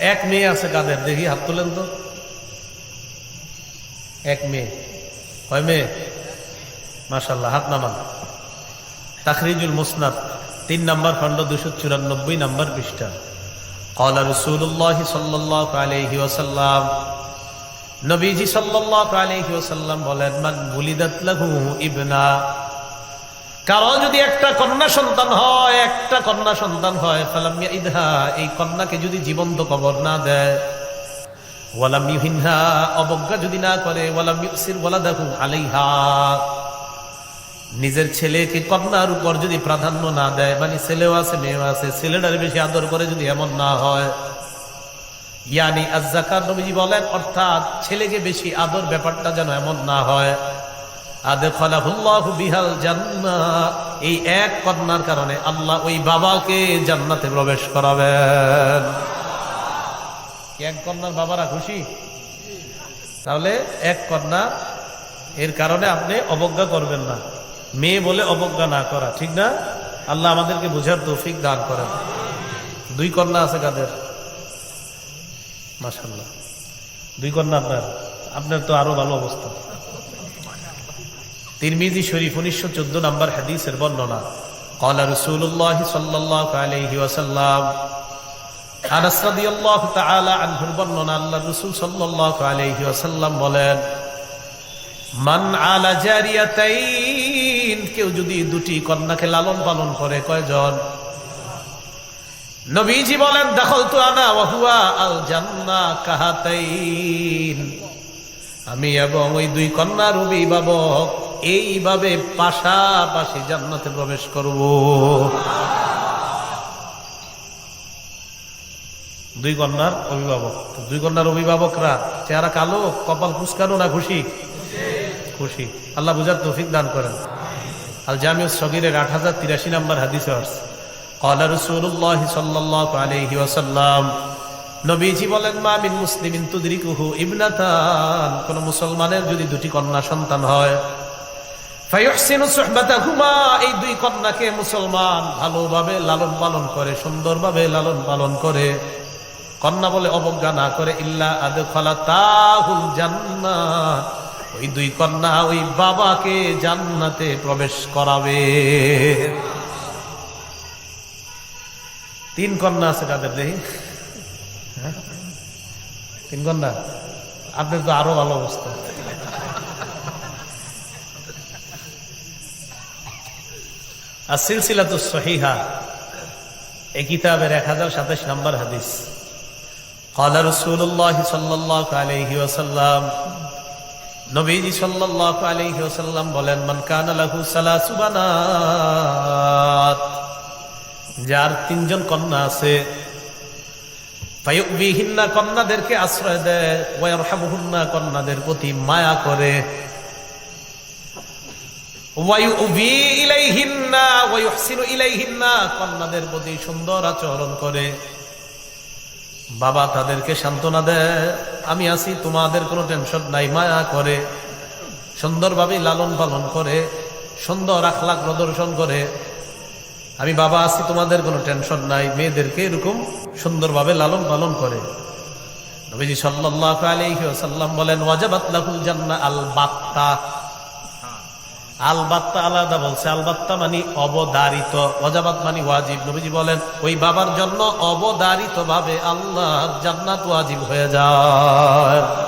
এক মেয়ে আছে কাদের দেখি হাত তোলেন তো। এক মেয়ে। হয় মেয়ে? মাসাল্লাহ হাত নামান। তাখরিজুল মুসনাদ, তিন নম্বর খণ্ড দুশো চুরানব্বই নম্বর পৃষ্ঠা। কলা রসুল্লাহ সাল্লাহ আলহি ওসাল্লাম নবীজি সাল্লাহ আলহি ওসাল্লাম বলেন, মান বুলিদাত ইবনা কারও যদি একটা কন্যা সন্তান হয়, একটা কন্যা সন্তান হয়, ফালাম ইদহা এই কন্যাকে যদি জীবন্ত কবর না দেয়, ওয়ালাম ইউহিনহা, অবজ্ঞা যদি না করে, ওয়ালাম ইউসির ওয়ালাদাহু আলাইহা, নিজের ছেলেকে কন্যার উপর যদি প্রাধান্য না দেয় মানে ছেলেও আছে, মেয়েও আছে, ছেলেটার বেশি আদর করে যদি এমন না হয়, ইয়ানি আজাকার নবীজি বলেন, অর্থাৎ ছেলেকে বেশি আদর ব্যাপারটা যেন এমন না হয়। বিহাল জান্নাত এই এক কন্যার কারণে আল্লাহ ওই বাবাকে জান্নাতে প্রবেশ করাবেন। এক কন্যার বাবারা খুশি? তাহলে এক কন্যা, এর কারণে আপনি অবজ্ঞা করবেন না। মেয়ে বলে অবজ্ঞা না করা, ঠিক না? আল্লাহ আমাদেরকে বুঝার তৌফিক দান করেন। দুই কন্যা আছে কাদের? মাসাল্লাহ দুই কন্যা আপনার। আপনার তো আরও ভালো অবস্থা। তিরমিজি শরীফ উনিশশো চোদ্দ নম্বর হাদিসের বর্ণনা قال رسول الله صلى الله عليه وسلم আনাস রাদিয়াল্লাহু তাআলা আনহুর বর্ণনা আল্লাহ রাসূল সাল্লাল্লাহু আলাইহি ওয়াসাল্লাম বলেন মান আলা জারিয়াতাইন কেউ যদি দুটি কন্যাকে লালন পালন করে কয়জন নবীজি বলেন দখল তো আনা ওয়াহুয়া আল জান্না কাহাতাইন আমি এবং ওই দুই কন্যার অভিভাবক এইভাবে পাশাপাশি জান্নাতে প্রবেশ করব দুই কন্যার অভিভাবক তো দুই কন্যার অভিভাবকরা চেহারা কালো কপাল কুচকানো না খুশি খুশি আল্লাহ বুঝার তৌফিক দান করেন আল জামিউ সগিরের আট হাজার তিরাশি নম্বর হাদিসে আসছে قال رسول الله صلى الله عليه وسلم নবীজি বলেন মা মিন মুসলিমিন তুদরিকুহু ইবনাতান কোন মুসলমানের যদি দুটি কন্যা সন্তান হয় ফায়ুহসিনু সুহবাতাহুমা এই দুই কন্যাকে মুসলমান ভালোভাবে লালন পালন করে, সুন্দরভাবে লালন পালন করে। কন্যা বলে অবজ্ঞা না করে, ইল্লা আদখালা তাহুল জান্নাত ওই দুই কন্যা ওই বাবাকে জান্নাতে প্রবেশ করাবে। তিন কন্যা আছে কাদের দেখি। হ্যাঁ? তিন কন্যা? আপনার তো আরও ভালো অবস্থা। আর সিলসিলা তো সহিহা এই কিতাবের এক হাজার সাতাশ নম্বর হাদিস قال رسول الله صلى الله عليه وسلم নবীজি সাল্লাল্লাহু আলাইহি ওয়াসাল্লাম বলেন মান কানা লাহু সালাসু বানাত যার তিনজন কন্যা আছে ফায়ুবিহিন্না কন্যাদেরকে আশ্রয় দেয় ওয়ারহামুহুন্না কন্যাদের প্রতি মায়া করে কন্যাদের প্রতি সুন্দর আচরণ করে। বাবা তাদেরকে সান্ত্বনা দেয়, আমি আছি, তোমাদের কোনো টেনশন নাই, মায়া করে। সুন্দরভাবে লালন পালন করে, সুন্দর আখলাখ প্রদর্শন করে। আমি বাবা আছি, তোমাদের কোনো টেনশন নাই, মেয়েদেরকে এরকম সুন্দরভাবে লালন পালন করে। নবীজি সাল্লাল্লাহু আলাইহি ওয়াসাল্লাম বলেন, ওয়াজাবাত আল বাত্তা আল বাত্তা আলাদা বলছে। আলবাত্তা মানে অবদারিত। ওয়াজাবাত মানে ওয়াজিব। নবীজি বলেন, ওই বাবার জন্য অবদারিত ভাবে আল্লাহ জান্নাত ওয়াজিব হয়ে যায়।